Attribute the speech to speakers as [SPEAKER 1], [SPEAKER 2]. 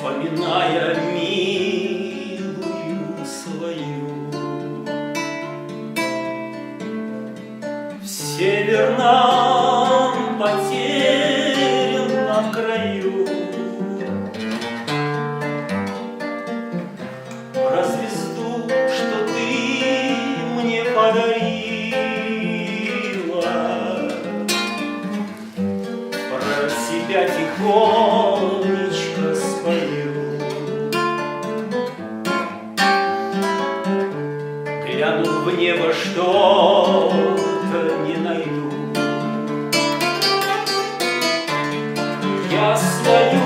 [SPEAKER 1] вспоминая милую свою. В северном потерянном краю Про звезду, что ты мне подарила Про себя тихо гляну в небо, что-то не найду. Я стою